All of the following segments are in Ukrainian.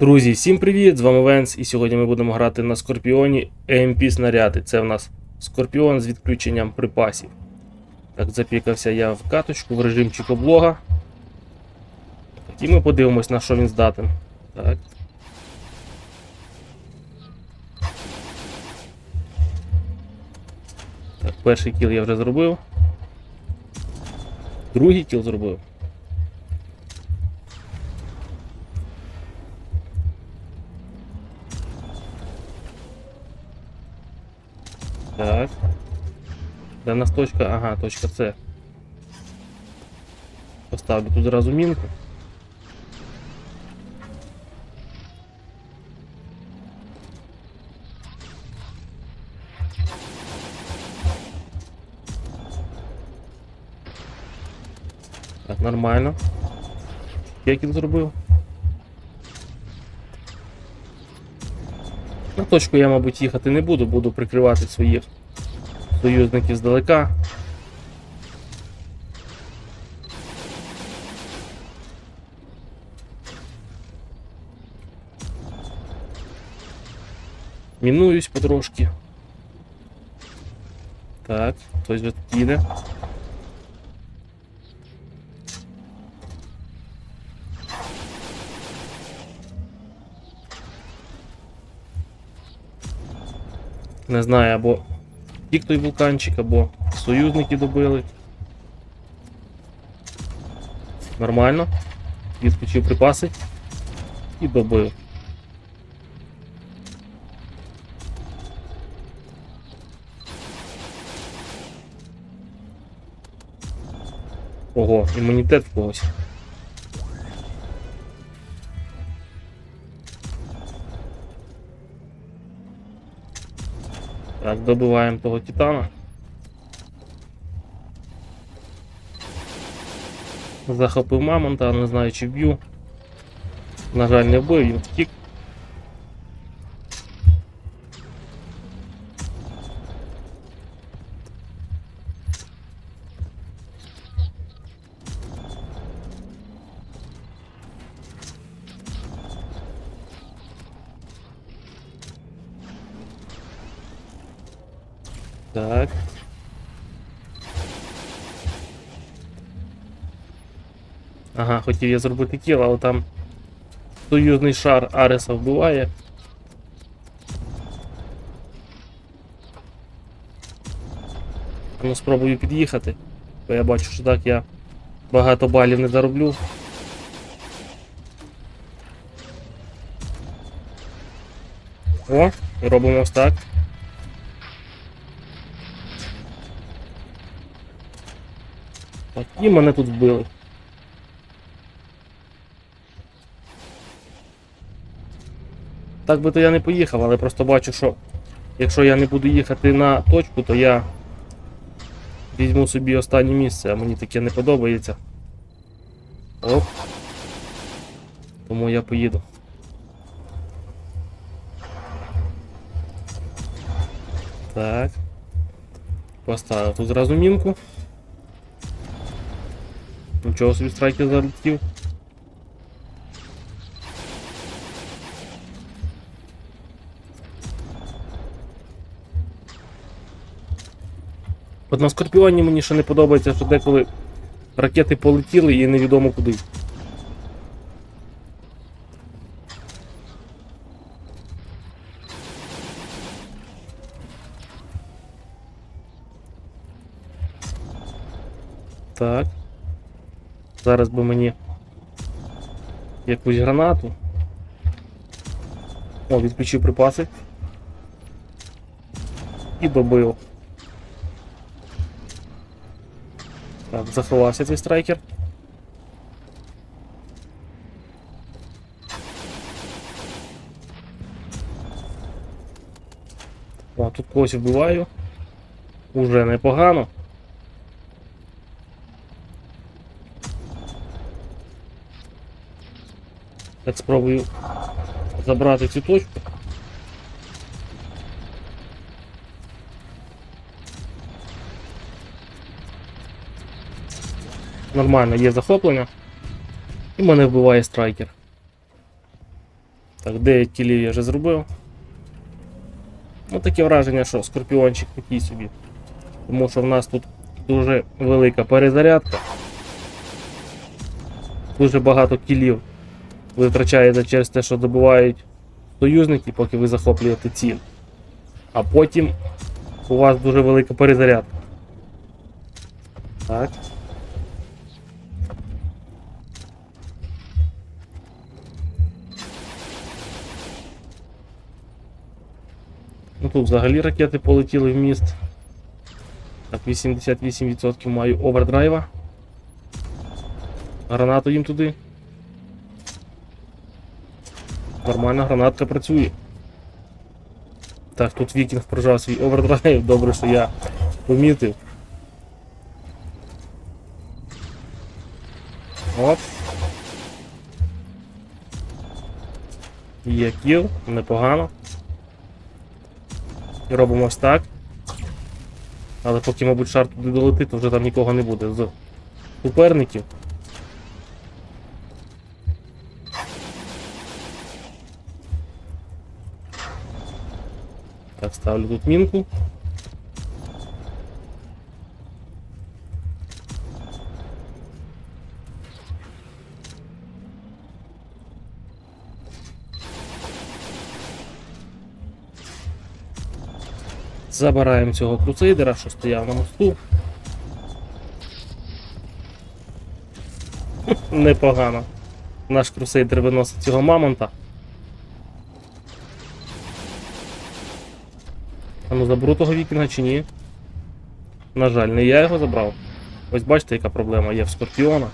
Друзі, всім привіт! З вами Венс, і сьогодні ми будемо грати на Скорпіоні EMP снаряди. Це в нас Скорпіон з відключенням припасів. Так, запікався я в каточку в режимчик облога. І ми подивимось, на що він здатен. Так. Так, перший кіл я вже зробив. Другий кіл зробив. Так. Де нас точка? Ага, точка С. Поставлю тут зразу мінку. Так, нормально. Як він зробив? Точку я, мабуть, їхати не буду, буду прикривати своїх союзників здалека. Мінуюсь потрошки. Так, хтось вже Не знаю, або тік той вулканчик, або союзники добили. Нормально. Відключив припаси і добив. Ого, імунітет в когось. Так, добиваємо того титана. Захопив мамонта, не знаю чи б'ю. На жаль, не вбив, він втік. Так. Ага, хотів я зробити кіл, але там союзний шар Ареса вбиває. Ну, спробую під'їхати, бо я бачу, що так я багато балів не зароблю. О, робимо ось так. І мене тут вбили. Так би то я не поїхав, але просто бачу, що якщо я не буду їхати на точку, то я візьму собі останнє місце, а мені таке не подобається. Оп. Тому я поїду. Так. Поставив тут зразу мінку. Нічого собі страйкер залетів. От на Скорпіоні мені ще не подобається, що деколи ракети полетіли і невідомо куди. Так. Зараз би мені якусь гранату. О, відключив припаси. І добив. Так, заховався цей страйкер. О, тут когось вбиваю. Уже непогано. Так спробую забрати цю точку. Нормально, є захоплення. І мене вбиває страйкер. Так, 9 кілів я вже зробив. Ну, таке враження, що скорпіончик такий собі. Тому що в нас тут дуже велика перезарядка. Дуже багато кілів ви через те, що добувають союзники, поки ви захоплюєте ціль. А потім у вас дуже велика перезарядка. Так. Ну тут взагалі ракети полетіли в міст. Так, 88% маю овердрайва. Гранату їм туди. Нормальна гранатка працює. Так, тут Вікінг прожав свій овердрайв, добре, що я помітив. Оп. Є кіл, непогано. І робимо ось так. Але поки, мабуть, шар туди долетить, то вже там нікого не буде з суперників. Так, ставлю тут мінку. Забираємо цього крусейдера, що стояв на мосту. Непогано. Наш крусейдер виносить цього мамонта. А ну заберу того вікінга чи ні? На жаль, не я його забрав. Ось бачите, яка проблема є в Скорпіона.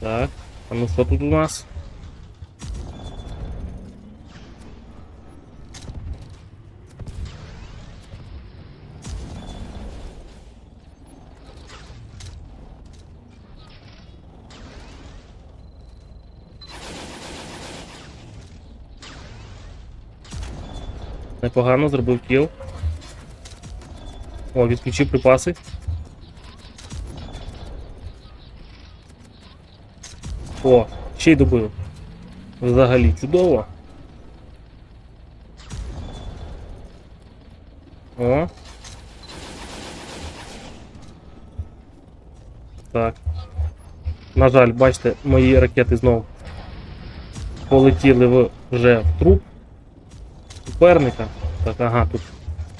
Так, а ну що тут у нас? Непогано зробив кіл. О, відключив припаси. О, ще й добив. Взагалі чудово. О. Так. На жаль, бачите, мої ракети знов полетіли вже в труп суперника. Так, ага, тут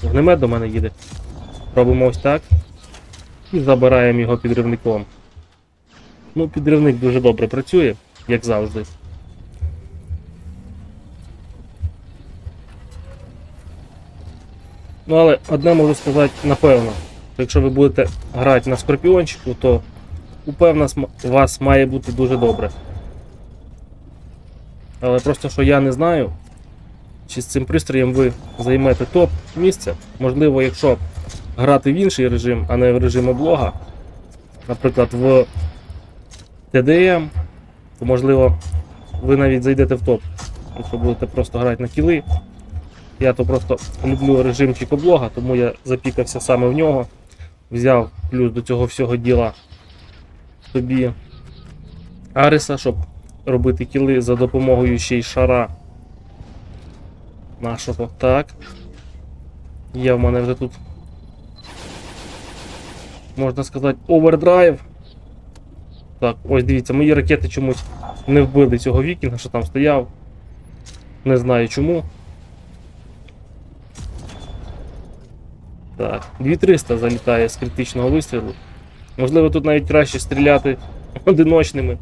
вогнемет до мене їде. Робимо ось так. І забираємо його підривником. Ну, підривник дуже добре працює, як завжди. Ну, але одне можу сказати напевно. Якщо ви будете грати на скорпіончику, то упевнено у вас має бути дуже добре. Але просто що я не знаю, чи з цим пристроєм ви займете топ місце. Можливо, якщо грати в інший режим, а не в режим облога, наприклад, в TDM, то можливо ви навіть зайдете в топ, якщо будете просто грати на кіли. Я то просто люблю режимчик облога, тому я запікався саме в нього. Взяв плюс до цього всього діла собі Ариса, щоб робити кіли за допомогою ще й шара нашого. Так. Є в мене вже тут. Можна сказати, овердрайв. Так, ось дивіться, мої ракети чомусь не вбили цього вікінга, що там стояв. Не знаю чому. Так, 2300 залітає з критичного вистрілу. Можливо, тут навіть краще стріляти одиночними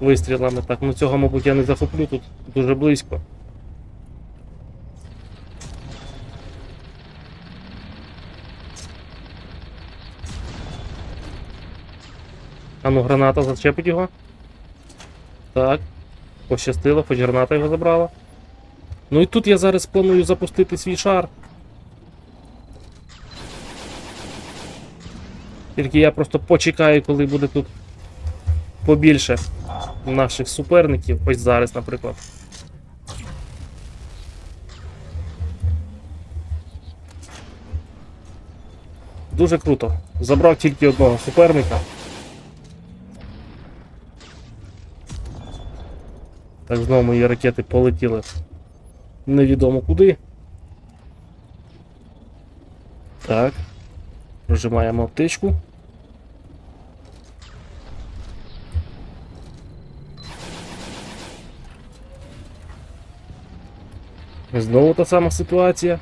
вистрілами. Так, ну цього, мабуть, я не захоплю тут дуже близько. А ну, граната зачепить його. Так. Пощастило, хоч граната його забрала. Ну і тут я зараз планую запустити свій шар. Тільки я просто почекаю, коли буде тут побільше наших суперників. Ось зараз, наприклад. Дуже круто. Забрав тільки одного суперника. Так, знову мої ракети полетіли невідомо куди. Так. Прожимаємо аптечку. Знову та сама ситуація.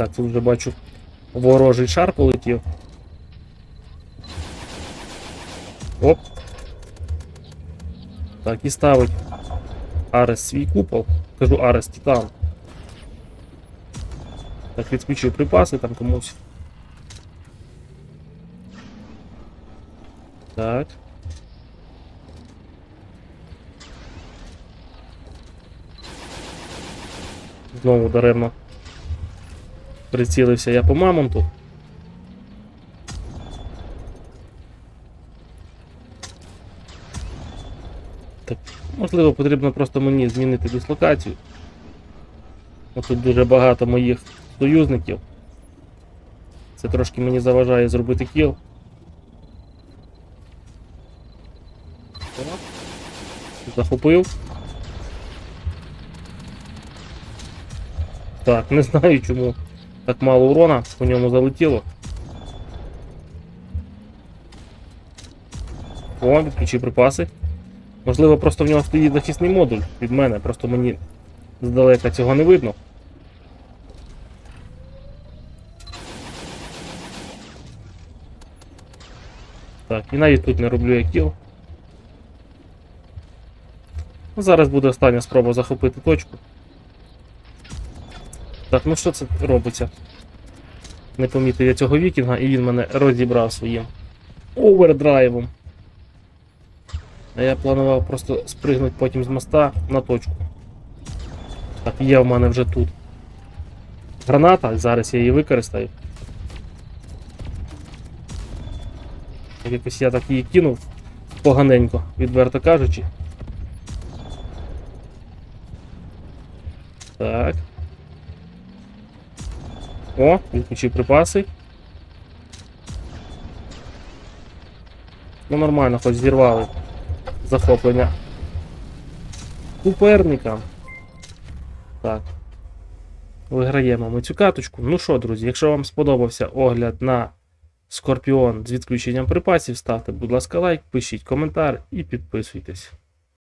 Так, тут вже бачу ворожий шар полетів. Оп. Так, і ставить Арес свій купол. Кажу Арес Титан. Так, відключую припаси там комусь. Так. Знову даремно. Прицілився я по мамонту. Так, можливо, потрібно просто мені змінити дислокацію. От Тут дуже багато моїх союзників. Це трошки мені заважає зробити кіл. Захопив. Так, не знаю чому так мало урона по ньому залетіло. О, відключив припаси. Можливо, просто в нього стоїть захисний модуль від мене, просто мені здалека цього не видно. Так, і навіть тут не роблю я кіл. Ну, Зараз буде остання спроба захопити точку. Так, ну що це робиться? Не помітив я цього вікінга, і він мене розібрав своїм овердрайвом. А я планував просто спригнути потім з моста на точку. Так, є в мене вже тут. Граната, зараз я її використаю. Якось я так її кинув поганенько, відверто кажучи. Так. О, відключив припаси. Ну нормально, хоч зірвали захоплення суперника. Так. Виграємо ми цю каточку. Ну що, друзі, якщо вам сподобався огляд на Скорпіон з відключенням припасів, ставте, будь ласка, лайк, пишіть коментар і підписуйтесь.